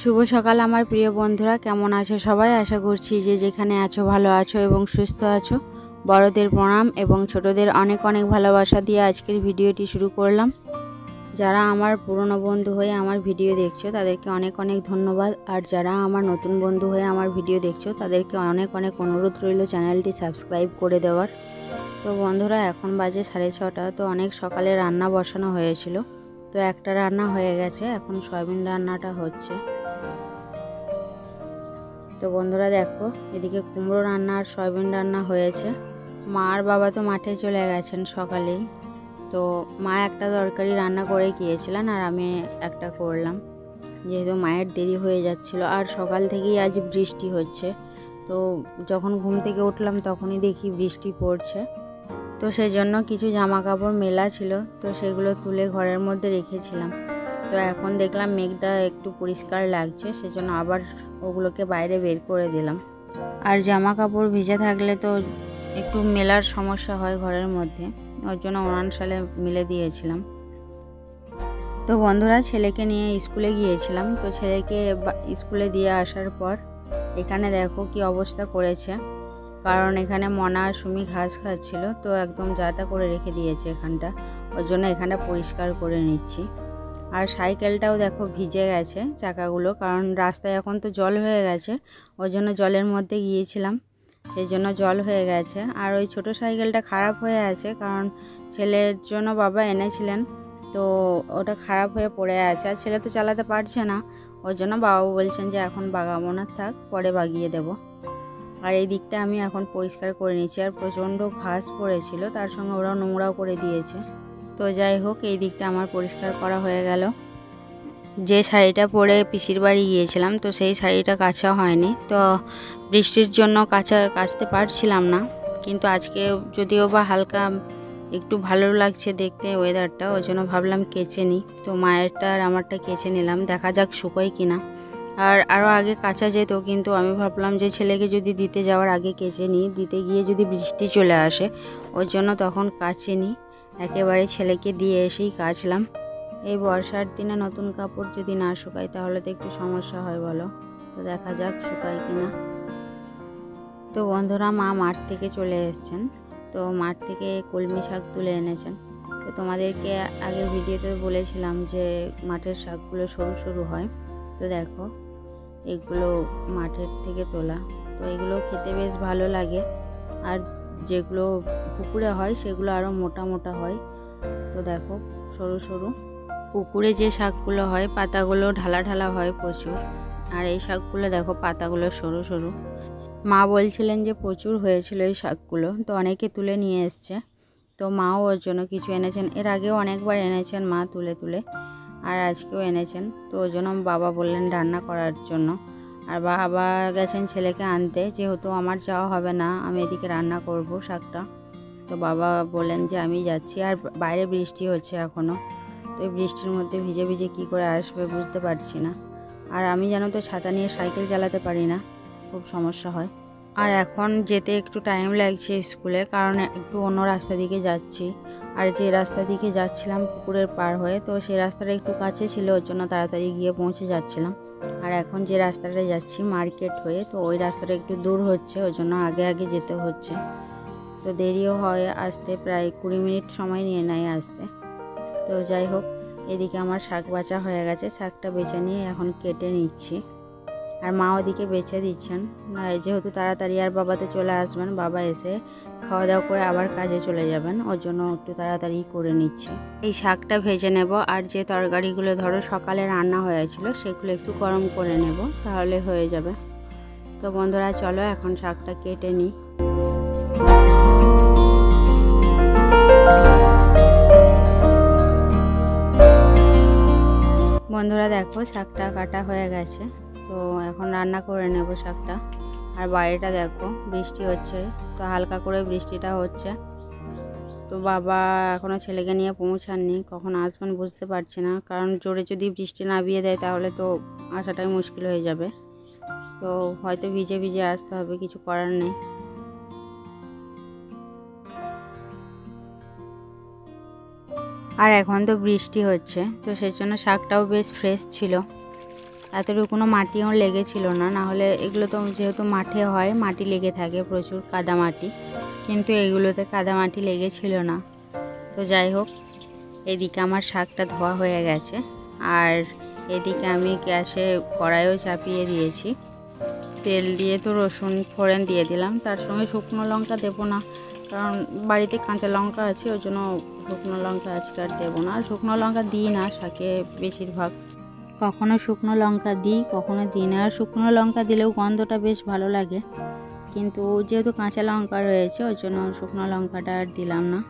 শুভ সকাল আমার প্রিয় বন্ধুরা, কেমন আছো সবাই? আশা করছি যে যেখানে আছো ভালো আছো এবং সুস্থ আছো। বড়দের প্রণাম এবং ছোটদের অনেক অনেক ভালোবাসা দিয়ে আজকের ভিডিওটি শুরু করলাম। যারা আমার পুরনো বন্ধু হয়ে আমার ভিডিও দেখছ, তাদেরকে অনেক অনেক ধন্যবাদ। আর যারা আমার নতুন বন্ধু হয়ে আমার ভিডিও দেখছ, তাদেরকে অনেক অনেক অনুরোধ রইল চ্যানেলটি সাবস্ক্রাইব করে দেওয়ার। তো বন্ধুরা, এখন বাজে সাড়ে ছটা, তো অনেক সকালে রান্না বসানো হয়েছিল। তো একটা রান্না হয়ে গেছে, এখন সয়াবিন রান্নাটা হচ্ছে। তো বন্ধুরা দেখো, এদিকে কুমড়ো রান্না আর সয়াবিন রান্না হয়েছে। মা আর বাবা তো মাঠে চলে গেছেন সকালেই। তো মা একটা তরকারি রান্না করে গিয়েছিলেন আর আমি একটা করলাম। যেহেতু মায়ের দেরি হয়ে যাচ্ছিল আর সকাল থেকেই আজ বৃষ্টি হচ্ছে, তো যখন ঘুম থেকে উঠলাম তখনই দেখি বৃষ্টি পড়ছে। তো সেই জন্য কিছু জামা কাপড় মেলা ছিল, তো সেগুলো তুলে ঘরের মধ্যে রেখেছিলাম। তো এখন দেখলাম মেঘটা একটু পরিষ্কার লাগছে, সেজন্য আবার ওগুলোকে বাইরে বের করে দিলাম। আর জামা কাপড় ভিজে থাকলে তো একটু মেলার সমস্যা হয় ঘরের মধ্যে, ওর জন্য ওনান সালে মিলে দিয়েছিলাম। তো বন্ধুরা, ছেলেকে নিয়ে স্কুলে গিয়েছিলাম, তো ছেলেকে স্কুলে দিয়ে আসার পর এখানে দেখো কি অবস্থা করেছে। কারণ এখানে মনা আর সুমি ঘাস খাচ্ছিল, তো একদম যাতা করে রেখে দিয়েছে এখানটা। ওর জন্য এখানটা পরিষ্কার করে নিচ্ছি। আর সাইকেলটাও দেখো ভিজে গেছে চাকাগুলো, কারণ রাস্তায় এখন তো জল হয়ে গেছে ওই জন্য জলের মধ্যে গিয়েছিলাম, সেই জন্য জল হয়ে গেছে। আর ওই ছোট সাইকেলটা খারাপ হয়ে আছে, কারণ ছেলের জন্য বাবা এনেছিলেন, তো ওটা খারাপ হয়ে পড়ে আছে। আর ছেলে তো চালাতে পারছে না ওই জন্য বাবা বলছেন যে এখন বাগাবো না, থাক, পরে বাগিয়ে দেব। আর এই দিকটা আমি এখন পরিষ্কার করে নিচ্ছি আর প্রচণ্ড ঘাস পড়েছিল, তার সঙ্গে ওরা নোংরাও করে দিয়েছে। তো যাই হোক, এই দিকটা আমার পরিষ্কার করা হয়ে গেল। যে শাড়িটা পরে পিসির বাড়ি গিয়েছিলাম, তো সেই শাড়িটা কাচা হয়নি। তো বৃষ্টির জন্য কাচা কাচতে পারছিলাম না। কিন্তু আজকে যদিও বা হালকা একটু ভালো লাগছে দেখতে ওয়েদারটা ওই জন্য ভাবলাম কেচে নিই। তো মায়েরটা আর আমারটা কেচে নিলাম, দেখা যাক শুকোয় কিনা। আর আরও আগে কাঁচা যেত, কিন্তু আমি ভাবলাম যে ছেলেকে যদি দিতে যাওয়ার আগে কেচে নিই, দিতে গিয়ে যদি বৃষ্টি চলে আসে, ওর জন্য তখন কাচে নিই। একেবারে ছেলেকে দিয়ে এসেই কাচলাম। এই বর্ষার দিনে নতুন কাপড় যদি না শুকায়, তাহলে তো একটু সমস্যা হয়, বলো? তো দেখা যাক শুকায় কিনা। তো বন্ধুরা, মা মাঠ থেকে চলে এসেছেন। তো মাঠ থেকে কলমি শাক তুলে এনেছেন। তো তোমাদেরকে আগের ভিডিওতে বলেছিলাম যে মাঠের শাকগুলো সরু সরু হয়। তো দেখো, এগুলো মাঠের থেকে তোলা। তো এগুলো খেতে বেশ ভালো লাগে। আর যেগুলো পুকুরে হয়, সেগুলো আরও মোটা মোটা হয়। তো দেখো, সরু সরু। পুকুরে যে শাকগুলো হয়, পাতাগুলো ঢালা ঢালা হয় প্রচুর। আর এই শাকগুলো দেখো, পাতাগুলো সরু সরু। মা বলছিলেন যে প্রচুর হয়েছিল এই শাকগুলো। তো অনেকে তুলে নিয়ে এসছে। তো মাও ওর জন্য কিছু এনেছেন। এর আগেও অনেকবার এনেছেন মা তুলে তুলে। আর আজকেও এনেছেন। তো ওই জন্য বাবা বললেন রান্না করার জন্য। আর বাবা গেছেন ছেলেকে আনতে। যেহেতু আমার যাওয়া হবে না, আমি এদিকে রান্না করব শাকটা। তো বাবা বললেন যে আমি যাচ্ছি। আর বাইরে বৃষ্টি হচ্ছে এখনও তো এই বৃষ্টির মধ্যে ভিজে ভিজে কী করে আসবে বুঝতে পারছি না। আর আমি জানো তো ছাতা নিয়ে সাইকেল চালাতে পারি না। খুব সমস্যা হয়। আর এখন যেতে একটু টাইম লাগছে স্কুলে কারণ একটু অন্য রাস্তা দিকে যাচ্ছি। আর যে রাস্তা দিকে যাচ্ছিলাম পুকুরের পার হয়ে, তো সেই রাস্তাটা একটু কাছে ছিল, ওর জন্য তাড়াতাড়ি গিয়ে পৌঁছে যাচ্ছিলাম। আর এখন যে রাস্তাটা যাচ্ছি মার্কেট হয়ে, তো ওই রাস্তাটা একটু দূর হচ্ছে ওই জন্য আগে আগে যেতে হচ্ছে। তো দেরিও হয় আসতে, প্রায় কুড়ি মিনিট সময় নিয়ে নেয় আসতে। তো যাই হোক, এদিকে আমার শাক বাছা হয়ে গেছে, শাকটা বেছে নিয়ে এখন কেটে নিচ্ছি। আর মা ওদিকে বেছে দিচ্ছেন। যেহেতু তাড়াতাড়ি আর বাবা তো চলে আসবেন, বাবা এসে খাওয়া দাওয়া করে আবার কাজে চলে যাবেন, ওর জন্য একটু তাড়াতাড়ি করে নিচ্ছি। এই শাকটা ভেজে নেব, আর যে তরকারিগুলো ধরো সকালে রান্না হয়েছিল, সেগুলো একটু গরম করে নেব, তাহলে হয়ে যাবে। তো বন্ধুরা, চলো এখন শাকটা কেটে নিই বন্ধুরা, দেখো শাকটা কাটা হয়ে গেছে। তো এখন রান্না করে নেব শাকটা। আর বাইরেটা দেখো, বৃষ্টি হচ্ছে, তো হালকা করে বৃষ্টিটা হচ্ছে। তো বাবা এখনও ছেলেকে নিয়ে পৌঁছাননি, কখন আসবেন বুঝতে পারছি না। কারণ জোরে যদি বৃষ্টি নামিয়ে দেয় তাহলে তো আসাটাই মুশকিল হয়ে যাবে। তো হয়তো ভিজে ভিজে আসতে হবে, কিছু করার নেই। আর এখন তো বৃষ্টি হচ্ছে, তো সেই জন্য শাকটাও বেশ ফ্রেশ ছিল। এতটুকুনো মাটিও লেগেছিল না। না হলে এগুলো তো যেহেতু মাঠে হয়, মাটি লেগে থাকে, প্রচুর কাদা মাটি। কিন্তু এগুলোতে কাদা মাটি লেগেছিল না। তো যাই হোক, এদিকে আমার শাকটা ধোয়া হয়ে গেছে। আর এদিকে আমি গ্যাসে কড়াইও চাপিয়ে দিয়েছি। তেল দিয়ে তো রসুন ফোড়ন দিয়ে দিলাম। তার সঙ্গে শুকনো লঙ্কা দেবো না, কারণ বাড়িতে কাঁচা লঙ্কা আছে, ওই জন্য শুকনো লঙ্কা আজকে আর দেবো না। আর শুকনো লঙ্কা দিই না, শাকে বেশিরভাগ। কখনো শুকনো লঙ্কা দিই, কখনো দিই না। আর শুকনো লঙ্কা দিলেও গন্ধটা বেশ ভালো লাগে। কিন্তু যেহেতু কাঁচা লঙ্কা রয়েছে, ওই জন্য শুকনো লঙ্কাটা আর দিলাম না।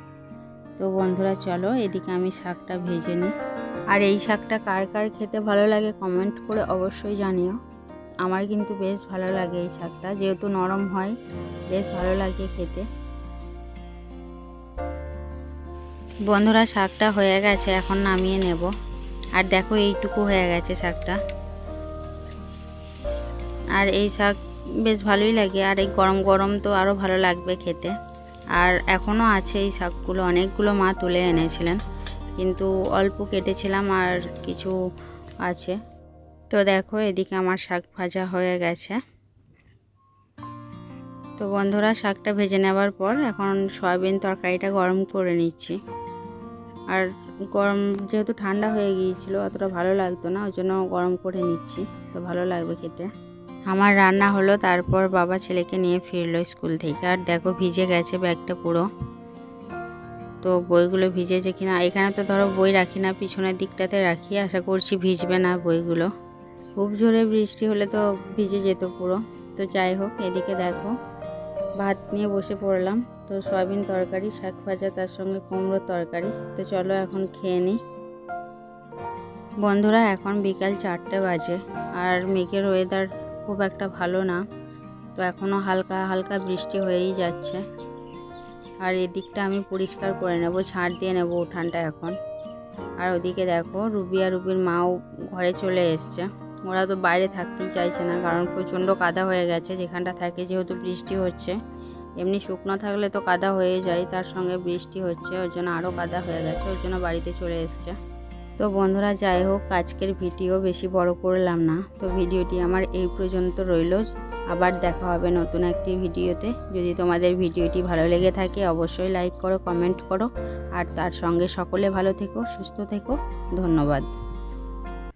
তো বন্ধুরা, চলো এদিকে আমি শাকটা ভেজে নিই। আর এই শাকটা কার কার খেতে ভালো লাগে কমেন্ট করে অবশ্যই জানিও। আমার কিন্তু বেশ ভালো লাগে এই শাকটা, যেহেতু নরম হয়, বেশ ভালো লাগে খেতে। বন্ধুরা, শাকটা হয়ে গেছে, এখন নামিয়ে নেব। আর দেখো এইটুকু হয়ে গেছে শাকটা। আর এই শাক বেশ ভালোই লাগে, আর এই গরম গরম তো আরও ভালো লাগবে খেতে। আর এখনও আছে এই শাকগুলো, অনেকগুলো মা তুলে এনেছিলেন, কিন্তু অল্প কেটেছিলাম আর কিছু আছে। তো দেখো এদিকে আমার শাক ভাজা হয়ে গেছে। তো বন্ধুরা, শাকটা ভেজে নেওয়ার পর এখন সয়াবিন তরকারিটা গরম করে নিচ্ছি। আর গরম যেহেতু ঠান্ডা হয়ে গিয়েছিল, অতটা ভালো লাগতো না, ওই জন্য গরম করে নিচ্ছি। তো ভালো লাগবে খেতে। আমার রান্না হলো, তারপর বাবা ছেলেকে নিয়ে ফিরলো স্কুল থেকে। আর দেখো ভিজে গেছে ব্যাগটা পুরো। তো বইগুলো ভিজেছে কিনা, এখানে তো ধরো বই রাখি না, পিছনের দিকটাতে রাখি। আশা করছি ভিজবে না বইগুলো। খুব জোরে বৃষ্টি হলে তো ভিজে যেত পুরো। তো যাই হোক, এদিকে দেখো, ভাত নিয়ে বসে পড়লাম। তো সয়াবিন তরকারি, শাক ভাজা, তার সঙ্গে কুমড়োর তরকারি। তো চলো এখন খেয়ে নিই বন্ধুরা, এখন বিকাল চারটে বাজে। আর মেঘের ওয়েদার খুব একটা ভালো না। তো এখনও হালকা হালকা বৃষ্টি হয়েই যাচ্ছে। আর এদিকটা আমি পরিষ্কার করে নেব ছাড় দিয়ে নেব উঠানটা এখন। আর ওদিকে দেখো, রুবি আর রুবির মাও ঘরে চলে এসছে। ওরা তো বাইরে থাকতেই চাইছে না, কারণ প্রচণ্ড কাদা হয়ে গেছে। যেখানটা থাকে যেহেতু বৃষ্টি হচ্ছে। এমনি শুকনো থাকলে তো কাদা হয়ে যায়, তার সঙ্গে বৃষ্টি হচ্ছে ওই জন্য আরও কাদা হয়ে গেছে ওই জন্য বাড়িতে চলে এসছে। তো বন্ধুরা, যাই হোক, আজকের ভিডিও বেশি বড় করলাম না। তো ভিডিওটি আমার এই পর্যন্ত রইল। আবার দেখা হবে নতুন একটি ভিডিওতে। যদি তোমাদের ভিডিওটি ভালো লেগে থাকে, অবশ্যই লাইক করো কমেন্ট করো। আর তার সঙ্গে সকলে ভালো থেকো, সুস্থ থেকো। ধন্যবাদ।